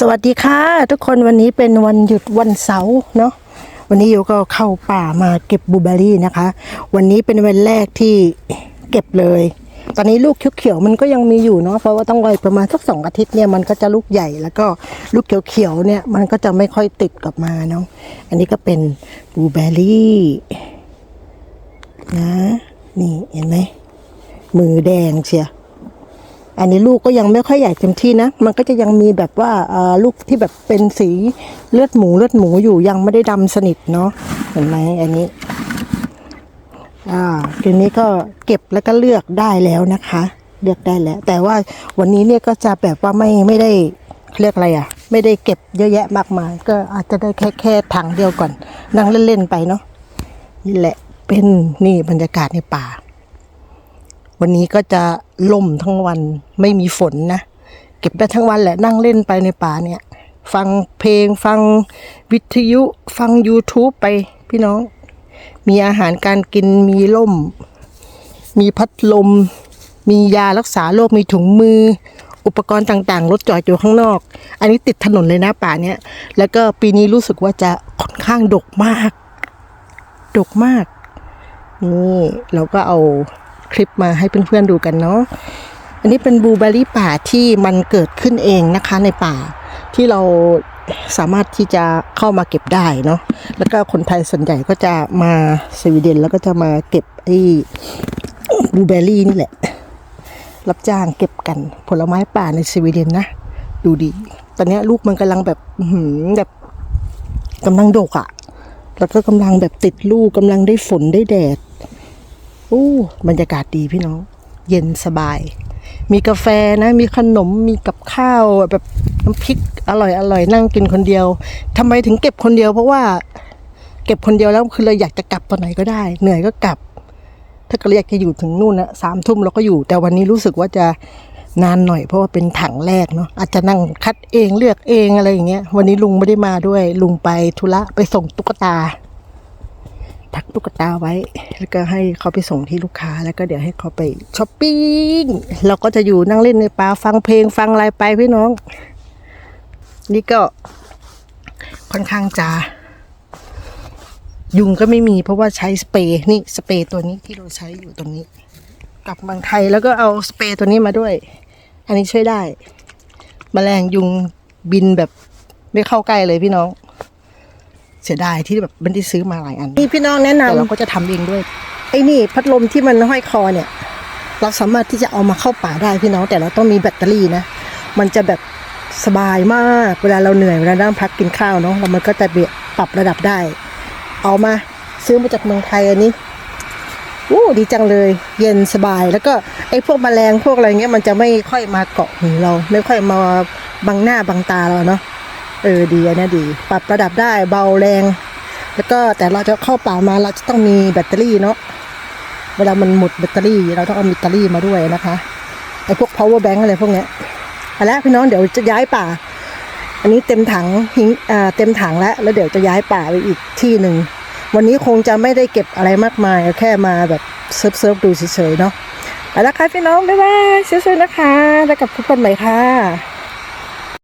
สวัสดีค่ะ ทุกคนวันนี้เป็นวันหยุดวันเสาร์เนาะวันนี้โยก็เข้าป่ามาเก็บบลูเบอร์รี่นะคะ วันนี้เป็นวันแรกที่เก็บเลย ตอนนี้ลูกเขียวๆมันก็ยังมีอยู่เนาะเพราะว่าต้องรอประมาณสักสองอาทิตย์เนี่ยมันก็จะลูกใหญ่แล้วก็ลูกเขียวๆเนี่ยมันก็จะไม่ค่อยติดกลับมาเนาะอันนี้ก็เป็นบลูเบอร์รี่นะนี่เห็นไหมมือแดงเชียว อันนี้ลูกก็ยังไม่ค่อยใหญ่เต็มที่นะ มันก็จะยังมีแบบว่าลูกที่แบบเป็นสีเลือดหมูเลือดหมูอยู่ยังไม่ได้ดำสนิทเนาะเห็นไหมอันนี้อ่าทีนี้ก็เก็บแล้วก็เลือกได้แล้วนะคะ เลือกได้แล้ว แต่ว่าวันนี้เนี่ยก็จะแบบว่าไม่ไม่ได้เรียกอะไรอะ่ะ ไม่ได้เก็บเยอะแยะมากมาย ก็อาจจะได้แค่แค่ถังเดียวก่อน นั่งเล่นๆไปเนาะนี่แหละเป็นนี่บรรยากาศในป่า วันนี้ก็จะล่มทั้งวันไม่มีฝนนะ เก็บได้ทั้งวันแหละนั่งเล่นไปในป่าเนี่ย ฟังเพลงฟังวิทยุฟัง YouTube ไปพี่น้อง มีอาหารการกินมีล่ม มีพัดลม มียารักษาโรคมีถุงมือ อุปกรณ์ต่างๆ รถจอดอยู่ข้างนอก อันนี้ติดถนนเลยนะป่าเนี้ยแล้วก็ปีนี้รู้สึกว่าจะค่อนข้างดกมาก ดกมากนี่เราก็เอา คลิปมาให้เพื่อนๆดูกันเนาะอันนี้เป็นบลูเบอร์รี่ป่าที่มันเกิดขึ้นเองนะคะในป่าที่เราสามารถที่จะเข้ามาเก็บได้เนาะแล้วก็คนไทยส่วนใหญ่ก็จะมาสวีเดนแล้วก็จะมาเก็บไอ้บลูเบอร์รี่นี่แหละ รับจ้างเก็บกันผลไม้ป่าในสวีเดนนะ ดูดี ตอนนี้ลูกมันกำลังแบบหือแบบกำลังโดกอะ่ะ แล้วก็กำลังแบบติดลูกกำลังได้ฝนได้แดด อู้บรรยากาศดีพี่น้อง เย็นสบาย มีกาแฟนะ มีขนมมีกับข้าวแบบน้ำพริกอร่อยอร่อยนั่งกินคนเดียวทำไมถึงเก็บคนเดียว เพราะว่า เก็บคนเดียวแล้วคือเราอยากจะกลับตอนไหนก็ได้ เหนื่อยก็กลับ ถ้าเก็อยากจะอยู่ถึงนู่นนะสามทุ่มเราก็อยู่ แต่วันนี้รู้สึกว่าจะนานหน่อยเพราะว่าเป็นถังแรกเนาะอาจจะนั่งคัดเองเลือกเองอะไรอย่างเงี้ย วันนี้ลุงไม่ได้มาด้วย ลุงไปธุระไปส่งตุ๊กตาทักตุ๊กตาไว้ แล้วก็ให้เขาไปส่งที่ลูกค้าแล้วก็เดี๋ยวให้เขาไปช้อปปิ้งเราก็จะอยู่นั่งเล่นในป่าฟังเพลงฟังอะไรไปพี่น้อง นี่ก็ค่อนข้างจะยุงก็ไม่มีเพราะว่าใช้สเปรย์นี่สเปรย์ตัวนี้ที่เราใช้อยู่ตรงนี้ กลับเมืองไทยแล้วก็เอาสเปรย์ตัวนี้มาด้วย อันนี้ช่วยได้แมลงยุงบินแบบไม่เข้าใกล้เลยพี่น้อง เสียดายที่แบบไม่ได้ซื้อมาหลายอันนี่พี่น้องแนะนำแต่เราก็จะทำเองด้วยไอ้นี่พัดลมที่มันห้อยคอเนี่ย เราสามารถที่จะเอามาเข้าป่าได้พี่น้องแต่เราต้องมีแบตเตอรี่นะ มันจะแบบสบายมากเวลาเราเหนื่อยเวลานั่งพักกินข้าวเนาะแล้วมันก็จะเบียปรับระดับได้ เอามาซื้อมาจากเมืองไทยอันนี้อู้ดีจังเลย เย็นสบาย แล้วก็ไอ้พวกแมลงพวกอะไรเงี้ยมันจะไม่ค่อยมาเกาะหูเรา ไม่ค่อยมาบังหน้าบังตาเราเนาะ เออดีอันเนี้ดี ปรับระดับได้เบาแรง แล้วก็แต่เราจะเข้าป่ามาเราจะต้องมีแบตเตอรี่เนาะเวลามันหมดแบตเตอรี่ เราต้องเอาแบตเตอรี่มาด้วยนะคะไอ้พวก power bank อะไรพวกเนี้ยเอาละพี่น้องเดี๋ยวจะย้ายป่า อันนี้เต็มถังหิงอ่าเต็มถังแล้วแล้วเดี๋ยวจะย้ายป่าไปอีกที่หนึ่งวันนี้คงจะไม่ได้เก็บอะไรมากมายแค่มาแบบเซิร์ฟเซิร์ฟดูเฉยๆเนาะเอาละค่ะพี่น้องบ๊ายบายสวยๆนะคะ แล้วกลับพบกันใหม่ค่ะ